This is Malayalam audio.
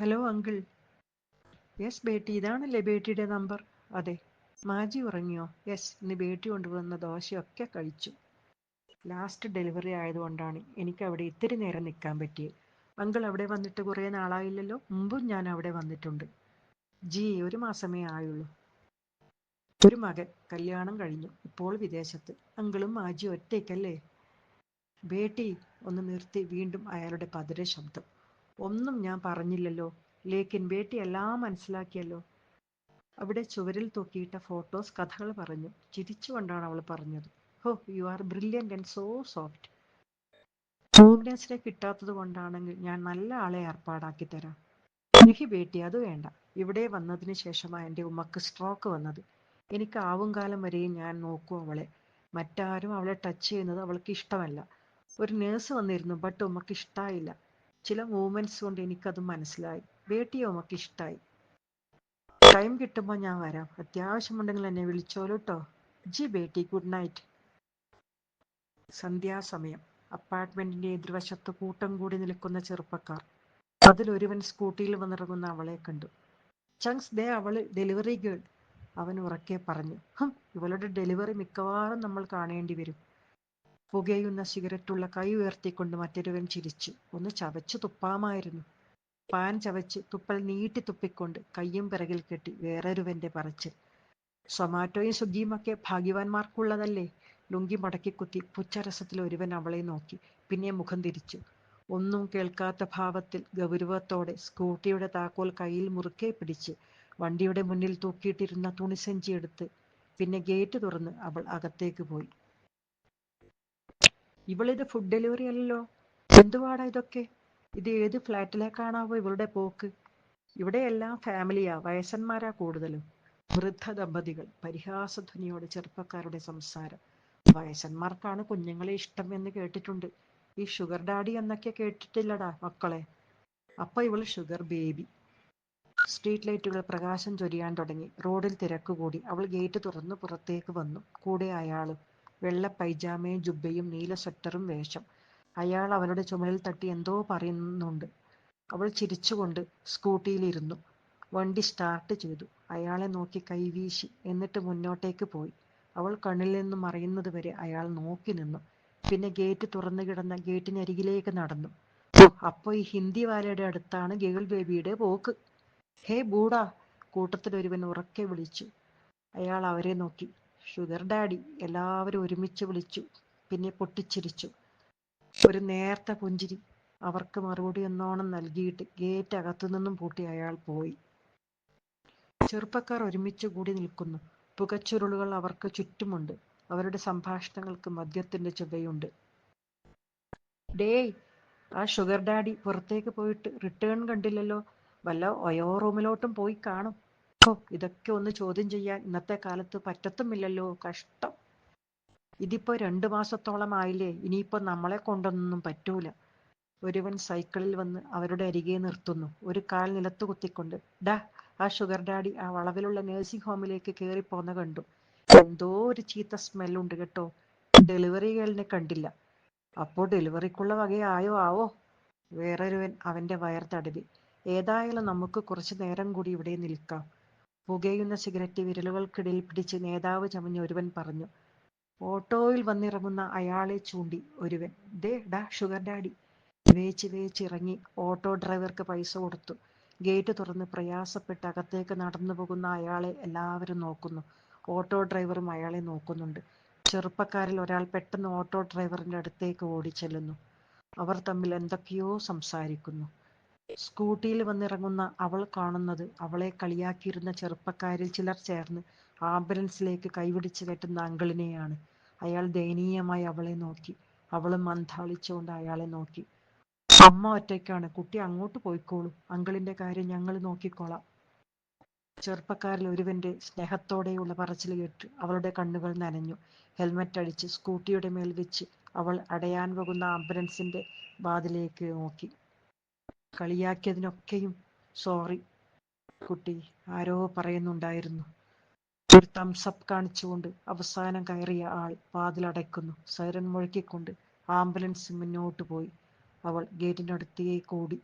ഹലോ അങ്കിൾ യെസ് ബേട്ടി ഇതാണല്ലേ ബേട്ടിയുടെ നമ്പർ അതെ മാജി ഉറങ്ങിയോ? യെസ് ഇന്ന് ബേട്ടി കൊണ്ടുവന്ന ദോശയൊക്കെ കഴിച്ചു. ലാസ്റ്റ് ഡെലിവറി ആയതുകൊണ്ടാണ് എനിക്ക് അവിടെ ഇത്തിരി നേരം നിൽക്കാൻ പറ്റിയത്. അങ്കിൾ അവിടെ വന്നിട്ട് കുറേ നാളായില്ലല്ലോ? മുമ്പും ഞാൻ അവിടെ വന്നിട്ടുണ്ട്. ജി ഒരു മാസമേ ആയുള്ളൂ. ഒരു മകൻ കല്യാണം കഴിഞ്ഞു ഇപ്പോൾ വിദേശത്ത്. അങ്കിളും മാജി ഒറ്റയ്ക്കല്ലേ? ബേട്ടി ഒന്ന് നിർത്തി വീണ്ടും അയാളുടെ പതിര ശബ്ദം. ഒന്നും ഞാൻ പറഞ്ഞില്ലല്ലോ. ലേക്കിൻ ബേട്ടി എല്ലാം മനസ്സിലാക്കിയല്ലോ. അവിടെ ചുവരിൽ തൂക്കിയിട്ട ഫോട്ടോസ് കഥകൾ പറഞ്ഞു. ചിരിച്ചുകൊണ്ടാണ് അവൾ പറഞ്ഞത്. ഹോ you are brilliant and so soft ഭൂവനേശ്വരെ കിട്ടാത്തത് കൊണ്ടാണെങ്കിൽ ഞാൻ നല്ല ആളെ ഏർപ്പാടാക്കി തരാം. എനിക്ക് ബേട്ടി അത് വേണ്ട. ഇവിടെ വന്നതിന് ശേഷമാണ് എന്റെ ഉമ്മക്ക് സ്ട്രോക്ക് വന്നത്. എനിക്ക് ആവും കാലം വരെയും ഞാൻ നോക്കും അവളെ. മറ്റാരും അവളെ ടച്ച് ചെയ്യുന്നത് അവൾക്ക് ഇഷ്ടമല്ല. ഒരു നേഴ്സ് വന്നിരുന്നു ബട്ട് ഉമ്മക്ക് ഇഷ്ടായില്ല. ചില മൂവ്മെന്റ്സ് കൊണ്ട് എനിക്കത് മനസ്സിലായി. ബേട്ടിയെ ഉമ്മക്ക് ഇഷ്ടായി ടൈം കിട്ടുമ്പോൾ ഞാൻ വരാം. അത്യാവശ്യമുണ്ടെങ്കിൽ എന്നെ വിളിച്ചോളൂ കേട്ടോ ജി ബേട്ടി ഗുഡ് നൈറ്റ് സന്ധ്യാസമയം. അപ്പാർട്ട്മെന്റിന്റെ എതിർവശത്ത് കൂട്ടം കൂടി നിൽക്കുന്ന ചെറുപ്പക്കാർ. അതിലൊരുവൻ സ്കൂട്ടിയിൽ വന്നിറങ്ങുന്ന അവളെ കണ്ടു. ചങ്സ് ദേ അവൾ ഡെലിവറി ഗേൾ അവൻ ഉറക്കെ പറഞ്ഞു. ഇവളുടെ ഡെലിവറി മിക്കവാറും നമ്മൾ കാണേണ്ടി വരും. പുകയുന്ന സിഗരറ്റുള്ള കൈ ഉയർത്തിക്കൊണ്ട് മറ്റൊരുവൻ ചിരിച്ചു. ഒന്ന് ചവച്ചു തുപ്പാമായിരുന്നു. പാൻ ചവച്ച് തുപ്പൽ നീട്ടി തുപ്പിക്കൊണ്ട് കയ്യും പിറകിൽ കെട്ടി വേറൊരുവന്റെ പറച്ചിൽ. സൊമാറ്റോയും സ്വിഗ്ഗിയും ഒക്കെ ഭാഗ്യവാന്മാർക്കുള്ളതല്ലേ? ലുങ്കി മടക്കിക്കുത്തി പുച്ഛരസത്തിൽ ഒരുവൻ അവളെ നോക്കി. പിന്നെ മുഖം തിരിച്ചു. ഒന്നും കേൾക്കാത്ത ഭാവത്തിൽ ഗൗരവത്തോടെ സ്കൂട്ടിയുടെ താക്കോൽ കയ്യിൽ മുറുക്കെ പിടിച്ച് വണ്ടിയുടെ മുന്നിൽ തൂക്കിയിട്ടിരുന്ന തുണിസഞ്ചി എടുത്ത് പിന്നെ ഗേറ്റ് തുറന്ന് അവൾ അകത്തേക്ക് പോയി. ഇവളിത് ഫുഡ് ഡെലിവറി അല്ലല്ലോ. എന്തുവാടാ ഇതൊക്കെ? ഇത് ഏത് ഫ്ലാറ്റിലേക്കാണാവോ ഇവളുടെ പോക്ക്? ഇവിടെ എല്ലാം ഫാമിലിയാ വയസ്സന്മാരാ കൂടുതലും. വൃദ്ധ ദമ്പതികൾ പരിഹാസധ്വനിയോട് ചെറുപ്പക്കാരുടെ സംസാരം. വയസ്സന്മാർക്കാണ് കുഞ്ഞുങ്ങളെ ഇഷ്ടം എന്ന് കേട്ടിട്ടുണ്ട്. ഈ ഷുഗർ ഡാഡി എന്നൊക്കെ കേട്ടിട്ടില്ലടാ മക്കളെ. അപ്പൊ ഇവൾ ഷുഗർ ബേബി സ്ട്രീറ്റ് ലൈറ്റുകൾ പ്രകാശം ചൊരിയാൻ തുടങ്ങി. റോഡിൽ തിരക്ക് കൂടി അവൾ ഗേറ്റ് തുറന്ന് പുറത്തേക്ക് വന്നു. കൂടെ അയാളും വെള്ള പൈജാമയും ജുബ്ബയും നീല സ്വെറ്ററും വേഷം. അയാൾ അവളുടെ ചുമലിൽ തട്ടി എന്തോ പറയുന്നുണ്ട്. അവൾ ചിരിച്ചുകൊണ്ട് സ്കൂട്ടിയിലിരുന്നു. വണ്ടി സ്റ്റാർട്ട് ചെയ്തു. അയാളെ നോക്കി കൈവീശി എന്നിട്ട് മുന്നോട്ടേക്ക് പോയി. അവൾ കണ്ണിൽ നിന്ന് മറയുന്നത് വരെ അയാൾ നോക്കി നിന്നു. പിന്നെ ഗേറ്റ് തുറന്നു കിടന്ന ഗേറ്റിനരികിലേക്ക് നടന്നു. അപ്പോൾ ഈ ഹിന്ദി വാലയുടെ അടുത്താണ് ഗേൾ ബേബിയുടെ പോക്ക്. ഹേ ബൂഡാ കൂട്ടത്തിൽ ഒരുവൻ ഉറക്കെ വിളിച്ചു. അയാൾ അവരെ നോക്കി. ഷുഗർ ഡാഡി എല്ലാവരും ഒരുമിച്ച് വിളിച്ചു. പിന്നെ പൊട്ടിച്ചിരിച്ചു. ഒരു നേർത്ത പുഞ്ചിരി അവർക്ക് മറുപടി ഒന്നോണം നൽകിയിട്ട് ഗേറ്റ് അകത്തു നിന്നും പൂട്ടി അയാൾ പോയി. ചെറുപ്പക്കാർ ഒരുമിച്ച് കൂടി നിൽക്കുന്നു. പുകച്ചുരുളുകൾ അവർക്ക് ചുറ്റുമുണ്ട്. അവരുടെ സംഭാഷണങ്ങൾക്ക് മദ്യത്തിന്റെ ചുവയുണ്ട് ഡേയ് ആ ഷുഗർ ഡാഡി പുറത്തേക്ക് പോയിട്ട് റിട്ടേൺ കണ്ടില്ലല്ലോ. വല്ല ഒയോ റൂമിലോട്ടും പോയി കാണും. ഓ ഇതൊക്കെ ഒന്ന് ചോദ്യം ചെയ്യാൻ ഇന്നത്തെ കാലത്ത് പറ്റത്തുമില്ലല്ലോ കഷ്ടം. ഇതിപ്പോ രണ്ടു മാസത്തോളം ആയില്ലേ ഇനിയിപ്പോ നമ്മളെ കൊണ്ടൊന്നും പറ്റൂല. ഒരുവൻ സൈക്കിളിൽ വന്ന് അവരുടെ അരികെ നിർത്തുന്നു. ഒരു കാൽ നിലത്ത് കുത്തിക്കൊണ്ട് ഡാ ആ ഷുഗർ ഡാഡി ആ വളവിലുള്ള നേഴ്സിംഗ് ഹോമിലേക്ക് കയറിപ്പോന്ന കണ്ടു. എന്തോ ഒരു ചീത്ത സ്മെല്ലുണ്ട് കേട്ടോ. ഡെലിവറി ഗേളിനെ കണ്ടില്ല. അപ്പോ ഡെലിവറിക്കുള്ള വകയായോ ആവോ? വേറൊരുവൻ അവന്റെ വയർ തടവി. ഏതായാലും നമുക്ക് കുറച്ചു നേരം കൂടി ഇവിടെ നിൽക്കാം. പുകയുന്ന സിഗരറ്റ് വിരലുകൾക്കിടയിൽ പിടിച്ച് നേതാവ് ചമഞ്ഞ് ഒരുവൻ പറഞ്ഞു ഓട്ടോയിൽ വന്നിറങ്ങുന്ന അയാളെ ചൂണ്ടി ഒരുവൻ. ദേ ഡാ ഷുഗർ ഡാഡി. വേച്ച് വേച്ച് ഇറങ്ങി ഓട്ടോ ഡ്രൈവർക്ക് പൈസ കൊടുത്തു. ഗേറ്റ് തുറന്ന് പ്രയാസപ്പെട്ട് അകത്തേക്ക് നടന്നു പോകുന്ന അയാളെ എല്ലാവരും നോക്കുന്നു. ഓട്ടോ ഡ്രൈവറും അയാളെ നോക്കുന്നുണ്ട്. ചെറുപ്പക്കാരിൽ ഒരാൾ പെട്ടെന്ന് ഓട്ടോ ഡ്രൈവറിന്റെ അടുത്തേക്ക് ഓടിച്ചെല്ലുന്നു. അവർ തമ്മിൽ എന്തൊക്കെയോ സംസാരിക്കുന്നു. സ്കൂട്ടിയിൽ വന്നിറങ്ങുന്ന അവൾ കാണുന്നത് അവളെ കളിയാക്കിയിരുന്ന ചെറുപ്പക്കാരിൽ ചിലർ ചേർന്ന് ആംബുലൻസിലേക്ക് കൈപിടിച്ച് കെട്ടുന്ന അങ്കിളിനെയാണ്. അയാൾ ദയനീയമായി അവളെ നോക്കി. അവളും മന്താളിച്ചുകൊണ്ട് അയാളെ നോക്കി. അമ്മ ഒറ്റയ്ക്കാണ്. കുട്ടി അങ്ങോട്ട് പോയിക്കോളൂ. അങ്കിളിന്റെ കാര്യം ഞങ്ങൾ നോക്കിക്കോളാം. ചെറുപ്പക്കാരിൽ ഒരുവന്റെ സ്നേഹത്തോടെയുള്ള പറച്ചിൽ കേട്ട് അവളുടെ കണ്ണുകൾ നനഞ്ഞു. ഹെൽമറ്റ് അടിച്ച് സ്കൂട്ടിയുടെ മേൽ വെച്ച് അവൾ അടയാൻ പോകുന്ന ആംബുലൻസിന്റെ വാതിലേക്ക് നോക്കി. കളിയാക്കിയതിനൊക്കെയും സോറി കുട്ടി ആരോ പറയുന്നുണ്ടായിരുന്നു. ഒരു തംസപ്പ് കാണിച്ചുകൊണ്ട് അവസാനം കയറിയ ആൾ വാതിലടയ്ക്കുന്നു. സൈറൻ മുഴക്കിക്കൊണ്ട് ആംബുലൻസ് മുന്നോട്ട് പോയി. അവൾ ഗേറ്റിനടുത്തേക്ക് ഓടി